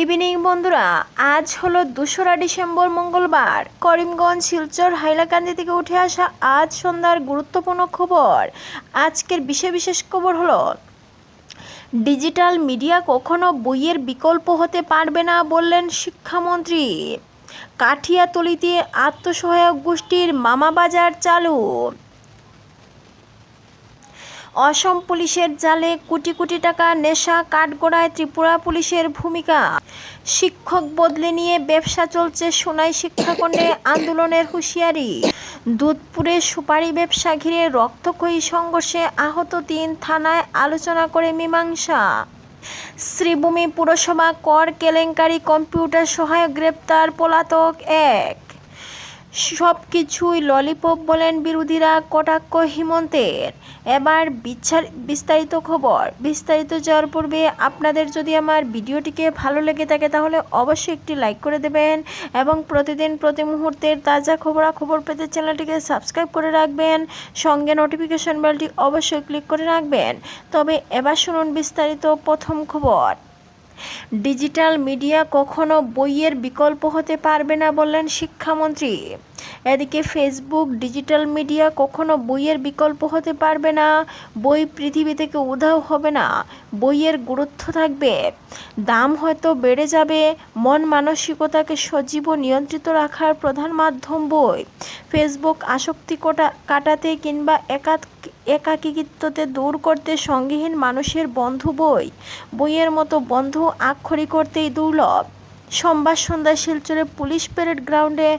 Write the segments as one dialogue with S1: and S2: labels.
S1: Evening বন্ধুরা। আজ হলো দোসরা ডিসেম্বর, মঙ্গলবার। করিমগঞ্জ, শিলচর, হাইলাকান্দি থেকে উঠে আসা আজ সন্ধ্যার গুরুত্বপূর্ণ খবর। আজকের বিশেষ বিশেষ খবর হলো, ডিজিটাল মিডিয়া কখনো বইয়ের বিকল্প হতে পারবে না বললেন শিক্ষামন্ত্রী। কাঠিয়াতলিতে আত্মসহায়ক গোষ্ঠীর মামা বাজার চালু। অসম পুলিশের জালে কোটি কোটি টাকা নেশা কাঠগোড়ায় ত্রিপুরা পুলিশের ভূমিকা। শিক্ষক বদলে নিয়ে ব্যবসা চলছে সোনাই শিক্ষাখণ্ডে আন্দোলনের হুঁশিয়ারি। দুধপুরে সুপারি ব্যবসা ঘিরে রক্তক্ষয়ী সংঘর্ষে আহত তিন থানায় আলোচনা করে মীমাংসা। শ্রীভূমি পুরসভা কর কেলেঙ্কারি কম্পিউটার সহায়ক গ্রেপ্তার পলাতক এক। সব কিছুই ললিপপ বলেন বিরোধীরা কটাক্ষ হিমন্তের। এবার বিচার বিস্তারিত খবর। বিস্তারিত যাওয়ার পূর্বে আপনাদের যদি আমার ভিডিওটিকে ভালো লেগে থাকে তাহলে অবশ্যই একটি লাইক করে দেবেন এবং প্রতিদিন প্রতি মুহূর্তের তাজা খবরাখবর পেতে চ্যানেলটিকে সাবস্ক্রাইব করে রাখবেন। সঙ্গে নোটিফিকেশন বেলটি অবশ্যই ক্লিক করে রাখবেন। তবে এবার শুনুন বিস্তারিত প্রথম খবর। ডিজিটাল মিডিয়া কখনো বইয়ের বিকল্প হতে পারবে না বললেন শিক্ষামন্ত্রী। এদিকে ফেসবুক ডিজিটাল মিডিয়া কখনো বইয়ের বিকল্প হতে পারবে না। বই পৃথিবী থেকে উধাও হবে না। বইয়ের গুরুত্ব থাকবে। দাম হয়তো বেড়ে যাবে। মন মানসিকতাকে সজীব নিয়ন্ত্রিত রাখার প্রধান মাধ্যম বই। ফেসবুক আসক্তি কোটা কাটাতে কিংবা একাত একাকিত্বতে দূর করতে সঙ্গীহীন মানুষের বন্ধু বই। বইয়ের মতো বন্ধু আক্ষরিক করতেই দুর্লভ। সোমবার সন্ধ্যায় শিলচরে পুলিশ প্যারেড গ্রাউন্ডে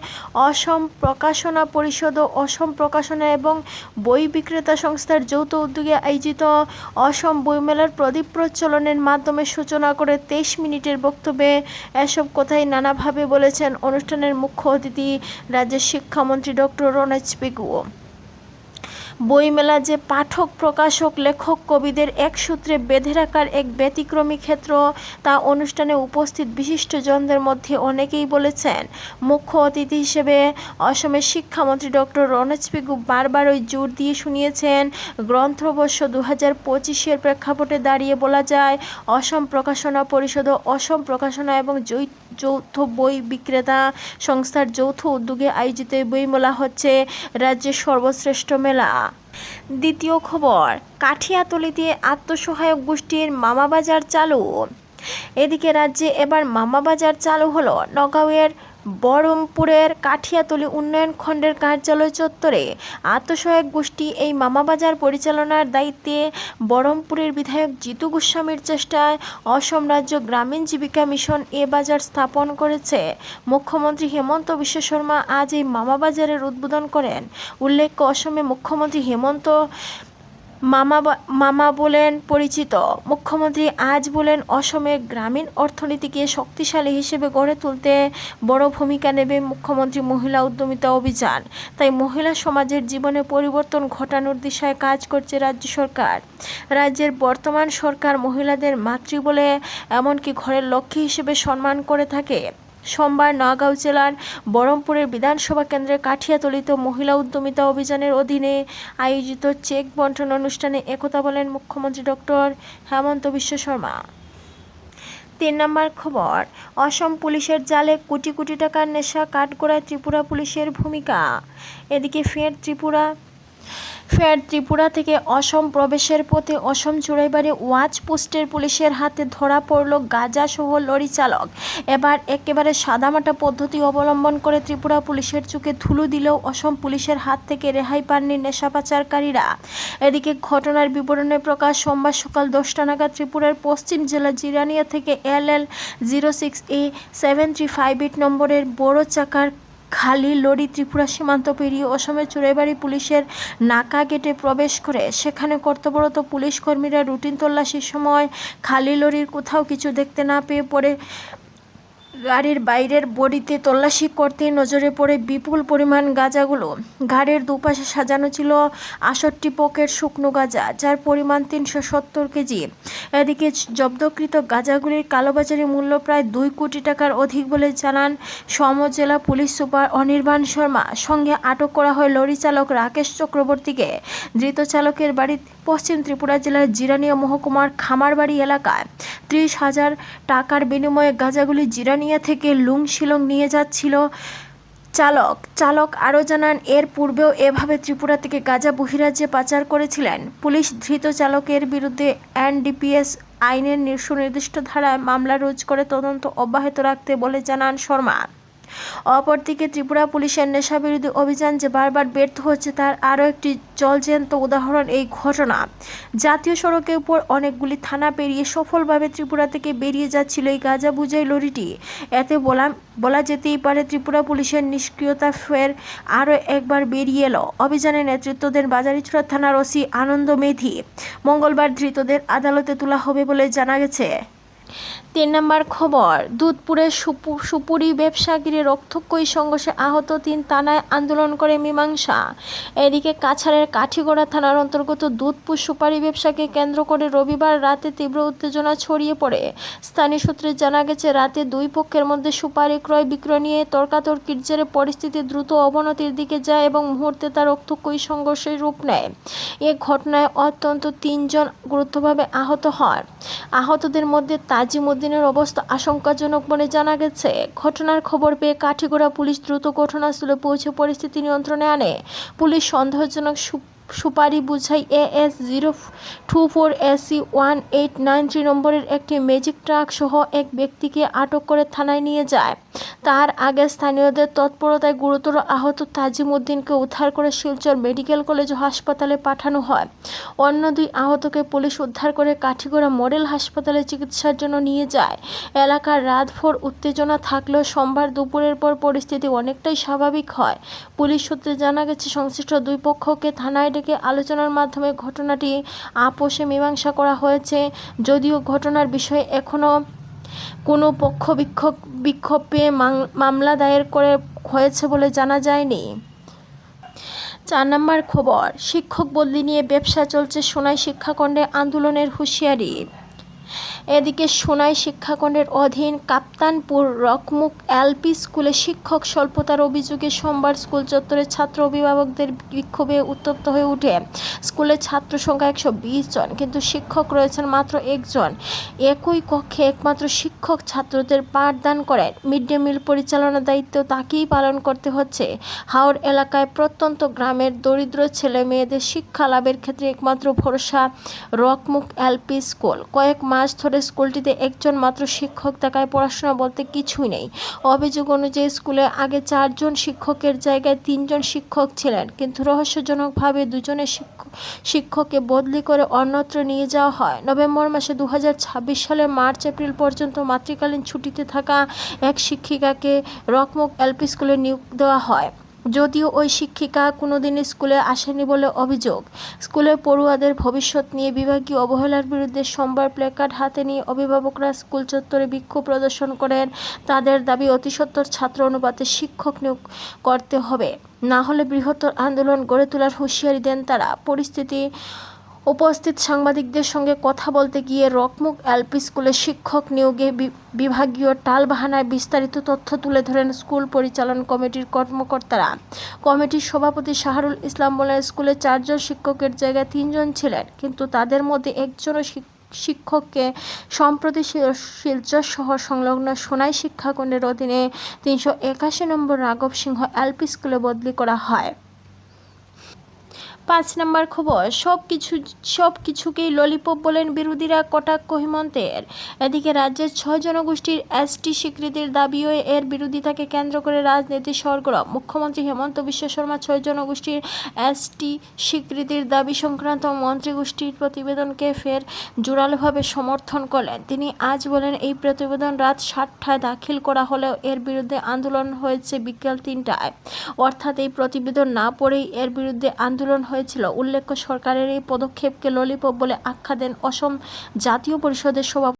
S1: অসম প্রকাশনা পরিষদ ও অসম প্রকাশনা এবং বই বিক্রেতা সংস্থার যৌথ উদ্যোগে আয়োজিত অসম বইমেলার প্রদীপ প্রচলনের মাধ্যমে সূচনা করে তেইশ মিনিটের বক্তব্যে এসব কথাই নানাভাবে বলেছেন অনুষ্ঠানের মুখ্য অতিথি রাজ্যের শিক্ষামন্ত্রী ডক্টর রনেজ পেগু বইমেলা যে পাঠক, প্রকাশক, লেখক, কবিদের এক সূত্রে বেঁধে রাখার এক ব্যতিক্রমী ক্ষেত্র, তা অনুষ্ঠানে উপস্থিত বিশিষ্টজনদের মধ্যে অনেকেই বলেছেন। মুখ্য অতিথি হিসেবে অসমের শিক্ষামন্ত্রী ডক্টর রনেজ পিগু বারবার ওই জোর দিয়ে শুনিয়েছেন, গ্রন্থবর্ষ দু হাজার পঁচিশের প্রেক্ষাপটে দাঁড়িয়ে বলা যায়, অসম প্রকাশনা পরিষদ অসম প্রকাশনা এবং জৈ- যৌথ বই বিক্রেতা সংস্থার যৌথ উদ্যোগে আয়োজিত এই বইমেলা হচ্ছে রাজ্যের সর্বশ্রেষ্ঠ মেলা। দ্বিতীয় খবর কাঠিয়াতলিতে আত্মসহায়ক গোষ্ঠীর মামাবাজার চালু। এদিকে রাজ্যে এবার মামাবাজার চালু হলো। নগাঁওয়ের বহরমপুরের কাঠিয়াতলি উন্নয়ন খণ্ডের কার্যালয় চত্বরে আত্মসহায়ক গোষ্ঠী এই মামাবাজার পরিচালনার দায়িত্বে বহরমপুরের বিধায়ক জিতু গোস্বামীর চেষ্টায় অসম রাজ্য গ্রামীণ জীবিকা মিশন এ বাজার স্থাপন করেছে। মুখ্যমন্ত্রী হেমন্ত বিশ্ব শর্মা আজ এই মামাবাজারের উদ্বোধন করেন। উল্লেখ্য, অসমে মুখ্যমন্ত্রী হেমন্ত মামা মামা বলেন পরিচিত। মুখ্যমন্ত্রী আজ বলেন অসমের গ্রামীণ অর্থনীতিকে শক্তিশালী হিসেবে গড়ে তুলতে বড় ভূমিকা নেবে মুখ্যমন্ত্রী মহিলা উদ্যমিতা অভিযান। তাই মহিলা সমাজের জীবনে পরিবর্তন ঘটানোর দিশায় কাজ করছে রাজ্য সরকার। রাজ্যের বর্তমান সরকার মহিলাদের মাতৃ বলে এমনকি ঘরের লক্ষ্মী হিসেবে সম্মান করে থাকে। সোমবার নগাঁও জেলার বহরমপুরের বিধানসভা কেন্দ্রের কাঠিয়াতলিতে মহিলা উদ্যমিতা অভিযানের অধীনে আয়োজিত চেক বন্টন অনুষ্ঠানে একথা বলেন মুখ্যমন্ত্রী ডক্টর হেমন্ত বিশ্ব শর্মা। তিন নম্বর খবর, অসম পুলিশের জালে কোটি কোটি টাকার নেশা, কাঠগড়ায় ত্রিপুরা পুলিশের ভূমিকা। এদিকে ফের ত্রিপুরা ফের ত্রিপুরা থেকে অসম প্রবেশের পথে অসম চুড়াইবাড়ি ওয়াচ পোস্টের পুলিশের হাতে ধরা পড়ল গাঁজাসহ লরি চালক। এবার একেবারে সাদামাটা পদ্ধতি অবলম্বন করে ত্রিপুরা পুলিশের চোখে ধুলো দিলেও অসম পুলিশের হাত থেকে রেহাই পাননি নেশা পাচারকারীরা। এদিকে ঘটনার বিবরণে প্রকাশ সোমবার সকাল দশটা নাগাদ ত্রিপুরার পশ্চিম জেলা জিরানিয়া থেকে L L zero six A seven three five eight নম্বরের বড় চাকার খালি লরি ত্রিপুরা সীমান্ত পেরিয়ে অসমের চোরাইবাড়ি পুলিশের নাকা গেটে প্রবেশ করে, সেখানে কর্তব্যরত পুলিশ কর্মীরা রুটিন তল্লাশির সময় খালি লরির কোথাও কিছু দেখতে না পেয়ে পড়ে গাড়ির বাইরের বডিতে তল্লাশি করতে নজরে পড়ে বিপুল পরিমাণ গাঁজাগুলো। গাড়ির দুপাশে সাজানো ছিল আষট্টি পকেট শুকনো গাঁজা, যার পরিমাণ তিনশো সত্তর কেজি। এদিকে জব্দকৃত গাঁজাগুলির কালোবাজারি মূল্য প্রায় দুই কোটি টাকার অধিক বলে জানান সম জেলা পুলিশ সুপার অনির্বাণ শর্মা। সঙ্গে আটক করা হয় লরি চালক রাকেশ চক্রবর্তীকে। ধৃত চালকের বাড়ি পশ্চিম ত্রিপুরা জেলার জিরানিয়া মহকুমার খামারবাড়ি এলাকায়। ত্রিশ হাজার টাকার বিনিময়ে গাঁজাগুলি জিরানিয়া থেকে লুং শিলং নিয়ে যাচ্ছিল। চালক চালক আরও জানান, এর পূর্বেও এভাবে ত্রিপুরা থেকে গাঁজা বহিরাজ্যে পাচার করেছিলেন। পুলিশ ধৃত চালকের বিরুদ্ধে এনডিপিএস আইনের নির- সুনির্দিষ্ট ধারায় মামলা রুজ করে তদন্ত অব্যাহত রাখতে বলে জানান শর্মা। অপরদিকে ত্রিপুরা পুলিশের নেশাবিরোধী অভিযান যে বারবার ব্যর্থ হচ্ছে, তার আরও একটি জলজ্যান্ত উদাহরণ এই ঘটনা। জাতীয় সড়কের উপর অনেকগুলি থানা পেরিয়ে সফলভাবে ত্রিপুরা থেকে বেরিয়ে যাচ্ছিল এই গাঁজা বুঝাই লরিটি। এতে বলা বলা যেতেই পারে ত্রিপুরা পুলিশের নিষ্ক্রিয়তা ফের আরও একবার বেরিয়ে এলো। অভিযানে নেতৃত্ব দেন বাজারিছড়া থানার ওসি আনন্দ মেধি। মঙ্গলবার ধৃতদের আদালতে তোলা হবে বলে জানা গেছে। তিন নম্বর খবর দুধপুরের সুপু- সুপুরি ব্যবসাগিরি রক্তক্ষয়ী সংঘর্ষে আহত তিন থানায় আন্দোলন করে মীমাংসা। এদিকে কাছাড়ের কাঠিগড়া থানার অন্তর্গত দুধপুর সুপারি ব্যবসাকে কেন্দ্র করে রবিবার রাতে তীব্র উত্তেজনা ছড়িয়ে পড়ে। স্থানীয় সূত্রে জানা গেছে, রাতে দুই পক্ষের মধ্যে সুপারি ক্রয় বিক্রয় নিয়ে তর্কাতর্কির জেরে পরিস্থিতি দ্রুত অবনতির দিকে যায় এবং মুহূর্তে তা রক্তক্ষয়ী সংঘর্ষের রূপ নেয়। এ ঘটনায় অত্যন্ত তিনজন গুরুত্বভাবে আহত হন। আহতদের মধ্যে তাজিমুদ্দিনের অবস্থা আশঙ্কাজনক বলে জানা গেছে। ঘটনার খবর পেয়ে কাঠিগোড়া পুলিশ দ্রুত ঘটনাস্থলে পৌঁছে পরিস্থিতি নিয়ন্ত্রণে আনে। পুলিশ সন্দেহজনক সুপারি বুঝাই AS zero two four AC one eight nine three নম্বরের একটি ম্যাজিক ট্রাক সহ এক ব্যক্তিকে আটক করে থানায় নিয়ে যায়। তার আগে স্থানীয়দের তৎপরতায় গুরুতর আহত তাজিমুদ্দিনকে উদ্ধার করে শিলচর মেডিকেল কলেজ হাসপাতালে পাঠানো হয়। অন্য দুই আহতকে পুলিশ উদ্ধার করে কাঠিগড়া মডেল হাসপাতালে চিকিৎসার জন্য নিয়ে যায়। এলাকার রাতভর উত্তেজনা থাকলেও সোমবার দুপুরের পর পরিস্থিতি অনেকটাই স্বাভাবিক হয়। পুলিশ সূত্রে জানা গেছে, সংশ্লিষ্ট দুই পক্ষকে থানায় ডেকে আলোচনার মাধ্যমে ঘটনাটি আপোষে মীমাংসা করা হয়েছে। যদিও ঘটনার বিষয়ে এখনও কোনো পক্ষ বিক্ষোভ বিক্ষোভ পেয়ে মামলা দায়ের করে হয়েছে বলে জানা যায়নি। চার নম্বর খবর, শিক্ষক বদলি নিয়ে ব্যবসা চলছে সোনাই শিক্ষাখণ্ডে আন্দোলনের হুঁশিয়ারি। এদিকে সোনাই শিক্ষাখণ্ডের অধীন কাপ্তানপুর রকমুখ এলপি স্কুলে শিক্ষক স্বল্পতার অভিযোগে সোমবার স্কুল চত্বরে ছাত্র অভিভাবকদের বিক্ষোভে উত্তপ্ত হয়ে ওঠে। স্কুলের ছাত্র সংখ্যা একশো বিশ জন, কিন্তু শিক্ষক রয়েছেন মাত্র একজন। একই কক্ষে একমাত্র শিক্ষক ছাত্রদের পাঠদান করেন। মিড ডে মিল পরিচালনার দায়িত্ব তাকেই পালন করতে হচ্ছে। হাওড় এলাকায় প্রত্যন্ত গ্রামের দরিদ্র ছেলে মেয়েদের শিক্ষা লাভের ক্ষেত্রে একমাত্র ভরসা রকমুখ এলপি স্কুল। কয়েক মাস ধরে স্কুলটিতে একজন মাত্র শিক্ষক থাকায় পড়াশোনা বলতে কিছুই নেই। অভিযোগ অনুযায়ী স্কুলে আগে চারজন শিক্ষকের জায়গায় তিনজন শিক্ষক ছিলেন, কিন্তু রহস্যজনকভাবে দুজনের শিক্ষক শিক্ষককে বদলি করে অন্যত্র নিয়ে যাওয়া হয়। নভেম্বর মাসে দু হাজার ছাব্বিশ সালের মার্চ, এপ্রিল পর্যন্ত মাতৃকালীন ছুটিতে থাকা এক শিক্ষিকাকে রকমুখ এলপি স্কুলে নিয়োগ দেওয়া হয়। যদিও ওই শিক্ষিকা কোনোদিন স্কুলে আসেনি বলে অভিযোগ। স্কুলের পড়ুয়াদের ভবিষ্যৎ নিয়ে বিভাগীয় অবহেলার বিরুদ্ধে সোমবার প্ল্যাকার্ড হাতে নিয়ে অভিভাবকরা স্কুল চত্বরে বিক্ষোভ প্রদর্শন করেন। তাদের দাবি অতিসত্বর ছাত্র অনুপাতে শিক্ষক নিয়োগ করতে হবে। না হলে বৃহত্তর আন্দোলন গড়ে তোলার হুঁশিয়ারি দেন তারা। পরিস্থিতি উপস্থিত সাংবাদিকদের সঙ্গে কথা বলতে গিয়ে রকমুখ এলপি স্কুলে শিক্ষক নিয়োগে বিভাগীয় টালবাহানায় বিস্তারিত তথ্য তুলে ধরেন স্কুল পরিচালন কমিটির কর্মকর্তারা। কমিটির সভাপতি শাহরুল ইসলাম বলেন, স্কুলে চারজন শিক্ষকের জায়গায় তিনজন ছিলেন, কিন্তু তাদের মধ্যে একজনও শিক- শিক্ষককে সম্প্রতি শিলচর শহর সংলগ্ন সোনাই শিক্ষাখণ্ডের অধীনে তিনশো একাশি নম্বর রাঘব সিংহ এলপি স্কুলে বদলি করা হয়। পাঁচ নম্বর খবর, সব কিছু, সব কিছুকেই ললিপপ বলেন বিরোধীরা কটাক্ষ হিমন্তের। এদিকে রাজ্যের ছয় জনগোষ্ঠীর এসটি স্বীকৃতির দাবিও এর বিরোধিতাকে কেন্দ্র করে রাজনীতি সরগরম। মুখ্যমন্ত্রী হেমন্ত বিশ্ব শর্মা ছয় জনগোষ্ঠীর এসটি স্বীকৃতির দাবি সংক্রান্ত মন্ত্রীগোষ্ঠীর প্রতিবেদনকে ফের জোরালোভাবে সমর্থন করলেন। তিনি আজ বলেন, এই প্রতিবেদন রাত সাতটায় দাখিল করা হলেও এর বিরুদ্ধে আন্দোলন হয়েছে বিকেল তিনটায়। অর্থাৎ এই প্রতিবেদন না পড়েই এর বিরুদ্ধে আন্দোলন হয়েছিল। উল্লেখ্য সরকারের এই পদক্ষেপকে ললিপপ বলে আখ্যা দেন অসম জাতীয় পরিষদের সভাপতি